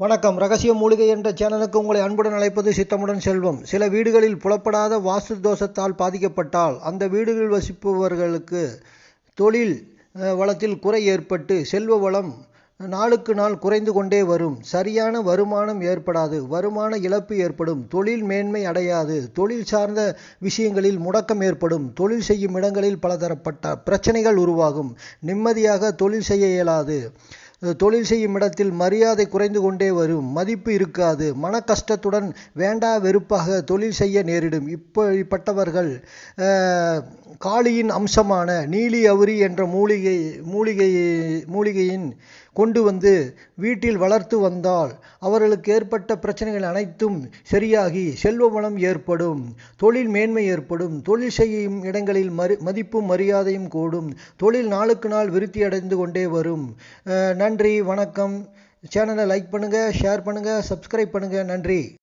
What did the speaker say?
வணக்கம். ரகசிய மூலிகை என்ற சேனலுக்கு உங்களை அன்புடன் அழைப்பது சித்தமுடன் செல்வம். சில வீடுகளில் புலப்படாத வாஸ்து தோஷத்தால் பாதிக்கப்பட்டால் அந்த வீடுகளில் வசிப்பவர்களுக்கு தொழில் வளத்தில் குறை ஏற்பட்டு செல்வ வளம் நாளுக்கு நாள் குறைந்து கொண்டே வரும். சரியான வருமானம் ஏற்படாது. வருமான இழப்பு ஏற்படும். தொழில் மேன்மை அடையாது. தொழில் சார்ந்த விஷயங்களில் முடக்கம் ஏற்படும். தொழில் செய்யும் இடங்களில் பலதரப்பட்ட பிரச்சனைகள் உருவாகும். நிம்மதியாக தொழில் செய்ய இயலாது. தொழில் செய்யும் இடத்தில் மரியாதை குறைந்து கொண்டே வரும். மதிப்பு இருக்காது. மன கஷ்டத்துடன் வேண்டா வெறுப்பாக தொழில் செய்ய நேரிடும். இப்படிப்பட்டவர்கள் அஹ், காளியின் அம்சமான நீலி அவுரி என்ற மூலிகை மூலிகை மூலிகையின் கொண்டு வந்து வீட்டில் வளர்த்து வந்தால் அவர்களுக்கு ஏற்பட்ட பிரச்சனைகள் அனைத்தும் சரியாகி செல்வ வளம் ஏற்படும் தொழில் மேன்மை ஏற்படும் தொழில் செய்யும் இடங்களில் மறு மதிப்பும் மரியாதையும் கூடும் தொழில் நாளுக்கு நாள் விருத்தி அடைந்து கொண்டே வரும். அஹ் நன்றி வணக்கம். சேனலை லைக் பண்ணுங்கள் ஷேர் பண்ணுங்கள் சப்ஸ்கிரைப் பண்ணுங்கள் நன்றி.